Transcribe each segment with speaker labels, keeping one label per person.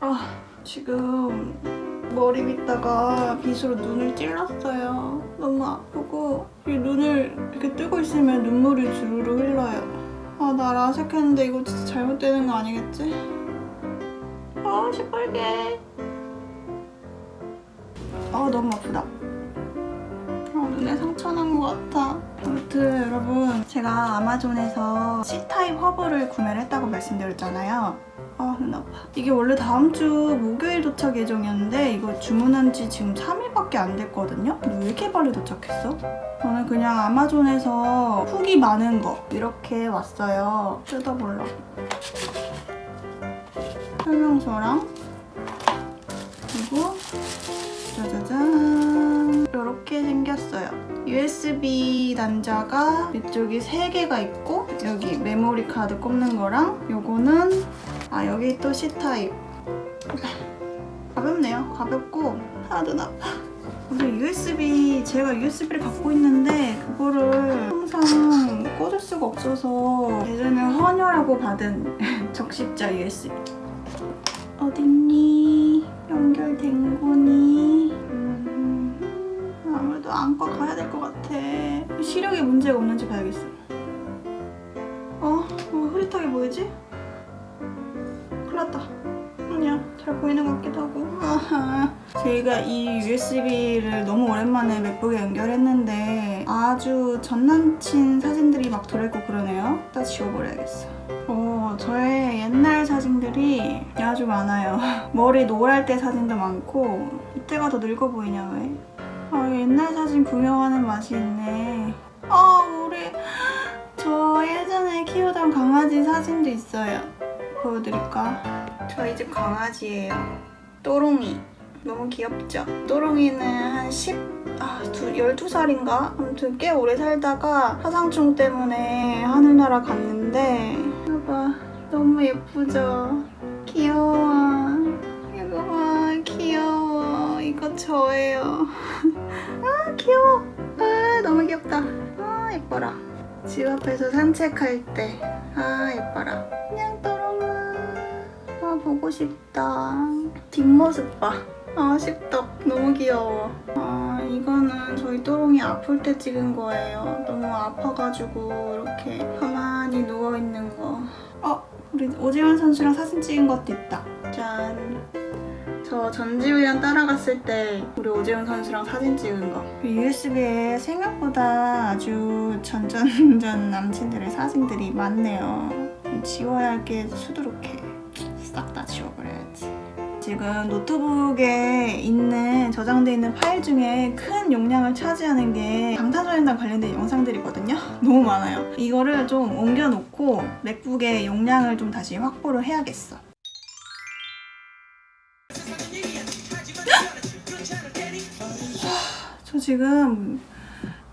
Speaker 1: 아, 지금 머리 밑다가 빗으로 눈을 찔렀어요. 너무 아프고 이 눈을 이렇게 뜨고 있으면 눈물이 주르르 흘러요. 아, 나 라섹했는데 이거 진짜 잘못되는 거 아니겠지? 아, 시뻘게. 아, 너무 아프다. 아, 눈에 상처 난 것 같아. 아무튼 여러분, 제가 아마존에서 C타입 허브를 구매를 했다고 말씀드렸잖아요. 아, 눈 아파. 이게 원래 다음 주 목요일 도착 예정이었는데 이거 주문한 지 지금 3일밖에 안 됐거든요? 근데 왜 이렇게 빨리 도착했어? 저는 그냥 아마존에서 후기 많은 거 이렇게 왔어요. 뜯어보려고. 설명서랑 그리고 짜자잔 이렇게 생겼어요. USB 단자가 이쪽이 3개가 있고 여기 메모리 카드 꼽는 거랑 요거는 아 여기 또 C타입 가볍네요. 가볍고 하나도 아파. 무슨 USB 제가 USB를 갖고 있는데 그거를 항상 꽂을 수가 없어서 예전에 헌혈하고 받은 적십자 USB 어딨니? 연결된 거니? 음, 아무래도 안과 가야 될 것 같아. 시력에 문제가 없는지 봐야겠어. 어? 뭐 흐릿하게 보이지? 잘 보이는 것 같기도 하고. 저희가 이 USB를 너무 오랜만에 맥북에 연결했는데 아주 전 남친 사진들이 막 들어있고 그러네요. 다 지워버려야겠어. 어, 저의 옛날 사진들이 아주 많아요. 머리 노랄 때 사진도 많고 이때가 더 늙어 보이냐 왜? 아, 옛날 사진 구경하는 맛이 있네. 아, 우리 저 예전에 키우던 강아지 사진도 있어요. 보여드릴까? 저희 집 강아지예요. 또롱이. 너무 귀엽죠? 또롱이는 한 10, 아, 두, 12살인가? 아무튼 꽤 오래 살다가 화상충 때문에 하늘나라 갔는데 봐봐. 너무 예쁘죠? 귀여워. 이거 봐. 귀여워. 이거 저예요. 아 귀여워. 아 너무 귀엽다. 아 예뻐라. 집 앞에서 산책할 때. 아 예뻐라. 또롱아 아 보고 싶다 뒷모습 봐 아, 십덕. 너무 귀여워. 아, 이거는 저희 또롱이 아플 때 찍은 거예요. 너무 아파가지고 이렇게 가만히 누워있는 거. 어, 우리 오지환 선수랑 사진 찍은 것도 있다. 짠. 저 전지우랑 따라갔을 때 우리 오재훈 선수랑 사진 찍은 거. USB에 생각보다 아주 전전전 남친들의 사진들이 많네요. 지워야 할 게 수두룩해. 싹다 지워버려야지. 지금 노트북에 있는 저장돼 있는 파일 중에 큰 용량을 차지하는 게 방탄소년단 관련된 영상들이거든요. 너무 많아요. 이거를 좀 옮겨놓고 맥북의 용량을 좀 다시 확보를 해야겠어. 저 지금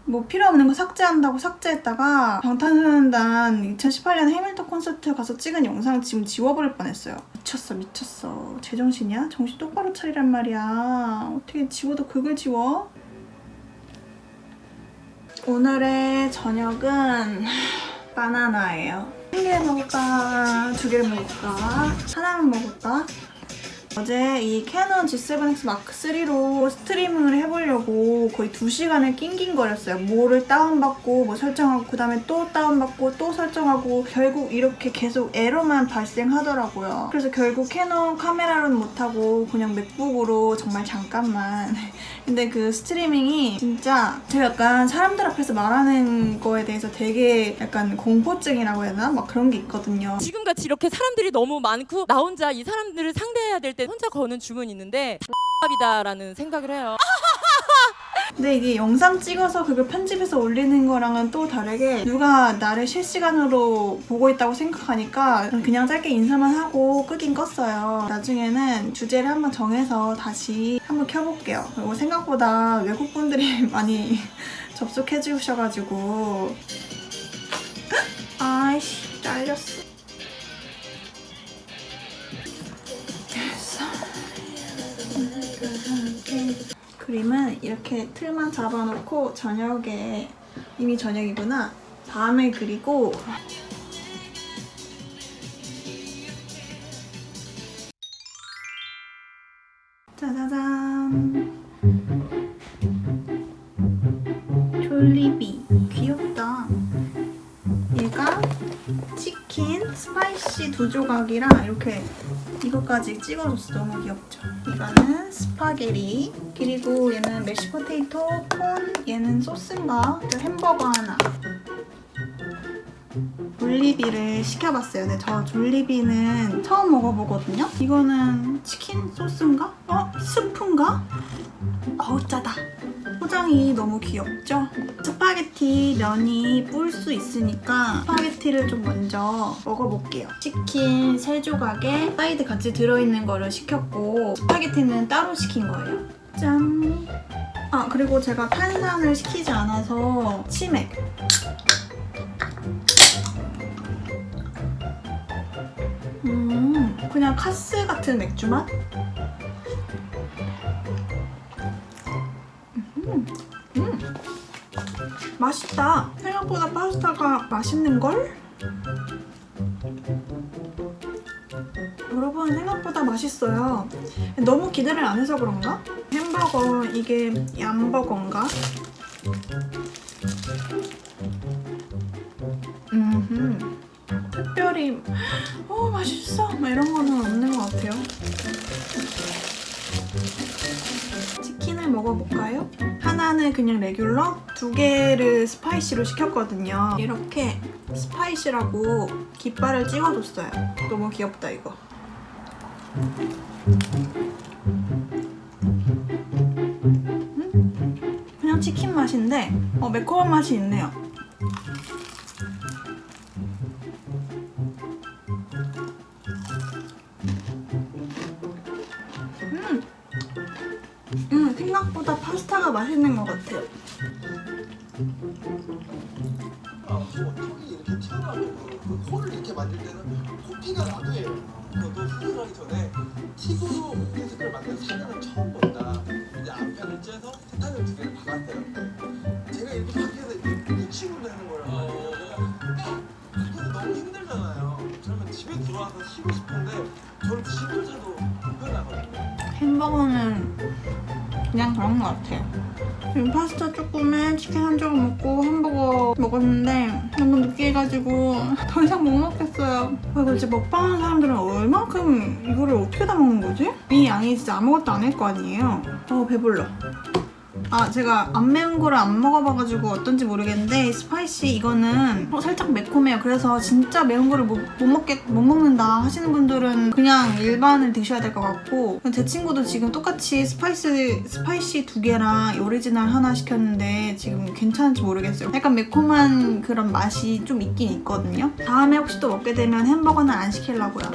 Speaker 1: 뭐 필요 없는 거 삭제한다고 삭제했다가 방탄소년단 2018년 해밀턴 콘서트 가서 찍은 영상 지금 지워버릴 뻔했어요. 미쳤어 미쳤어. 제정신이야? 정신 똑바로 차리란 말이야. 어떻게 지워도 그걸 지워? 오늘의 저녁은 바나나예요. 한 개 먹을까? 두 개를 먹을까? 하나만 먹을까? 어제 이 캐논 G7X 마크 3로 스트리밍을 해보려고 거의 2시간을 낑낑거렸어요. 뭐를 다운받고 뭐 설정하고 그 다음에 또 다운받고 또 설정하고 결국 이렇게 계속 에러만 발생하더라고요. 그래서 결국 캐논 카메라로는 못하고 그냥 맥북으로 정말 잠깐만 근데 그 스트리밍이 진짜 제가 약간 사람들 앞에서 말하는 거에 대해서 되게 약간 공포증이라고 해야 되나? 막 그런 게 있거든요.
Speaker 2: 지금같이 이렇게 사람들이 너무 많고 나 혼자 이 사람들을 상대해야 될 때 혼자 거는 주문이 있는데 X이다라는 생각을 해요.
Speaker 1: 근데 이게 영상 찍어서 그걸 편집해서 올리는 거랑은 또 다르게 누가 나를 실시간으로 보고 있다고 생각하니까 그냥 짧게 인사만 하고 끄긴 껐어요. 나중에는 주제를 한번 정해서 다시 한번 켜볼게요. 그리고 생각보다 외국 분들이 많이 접속해 주셔가지고 아이씨 잘렸어. 그림은 이렇게 틀만 잡아놓고 저녁에 이미 저녁이구나 밤에 그리고 짜자잔. 졸리비 귀엽다. 얘가 치킨 스파이시 두 조각이랑 이렇게 이것까지 찍어줬어. 너무 귀엽죠? 이거는 스파게리 그리고 얘는 메시 포테이토 콘 얘는 소스인가? 그 햄버거 하나. 졸리비를 시켜봤어요. 근데 저 졸리비는 처음 먹어보거든요. 이거는 치킨 소스인가? 어? 스프인가? 어우 짜다. 포장이 너무 귀엽죠? 스파게티 면이 불수 있으니까 스파게티를 좀 먼저 먹어볼게요. 치킨 세 조각에 사이드 같이 들어있는 거를 시켰고 스파게티는 따로 시킨 거예요. 짠! 아 그리고 제가 탄산을 시키지 않아서 치맥 음, 그냥 카스 같은 맥주 맛? 음, 음, 맛있다. 생각보다 파스타가 맛있는걸? 여러분 생각보다 맛있어요. 너무 기대를 안 해서 그런가? 햄버거 이게 얌버거인가? 음, 특별히 어 맛있어 막 이런 거는 없는 그냥 레귤러, 두 개를 스파이시로 시켰거든요. 이렇게 스파이시라고 깃발을 찍어줬어요. 너무 귀엽다 이거. 음? 그냥 치킨 맛인데 어, 매콤한 맛이 있네요. 생각보다 파스타가 맛있는 것 같아요.
Speaker 3: 아, 뭐 턱이 이렇게 튀어나오고 그 코를 이렇게 만들 때는 코피가 나도 해요. 그것도 수술하기 전에 틱으로 핀스를 만든 사진을 처음 본다. 이제 앞편을 째서 세탄을 두 개를 박았어요. 제가 이렇게 밖에서 이렇게 친구를 하는 거라고 그래서 너무 힘들잖아요. 그러면 집에 들어와서 쉬고 싶은데 저는 집조차도 불편하거든요.
Speaker 1: 햄버거는 그냥 그런 것 같아요. 지금 파스타 조금에 치킨 한 조각 먹고 햄버거 먹었는데 너무 느끼 해가지고 더 이상 못 먹겠어요. 아, 진짜 먹방하는 사람들은 얼만큼 이거를 어떻게 다 먹는 거지? 이 양이 진짜 아무것도 안할거 아니에요. 어 배불러. 아 제가 안 매운 거를 안 먹어봐가지고 어떤지 모르겠는데 스파이시 이거는 어, 살짝 매콤해요. 그래서 진짜 매운 거를 못, 못 먹겠 못 먹는다 하시는 분들은 그냥 일반을 드셔야 될 것 같고 제 친구도 지금 똑같이 스파이시 스파이시 두 개랑 오리지널 하나 시켰는데 지금 괜찮은지 모르겠어요. 약간 매콤한 그런 맛이 좀 있긴 있거든요. 다음에 혹시 또 먹게 되면 햄버거는 안 시키려고요.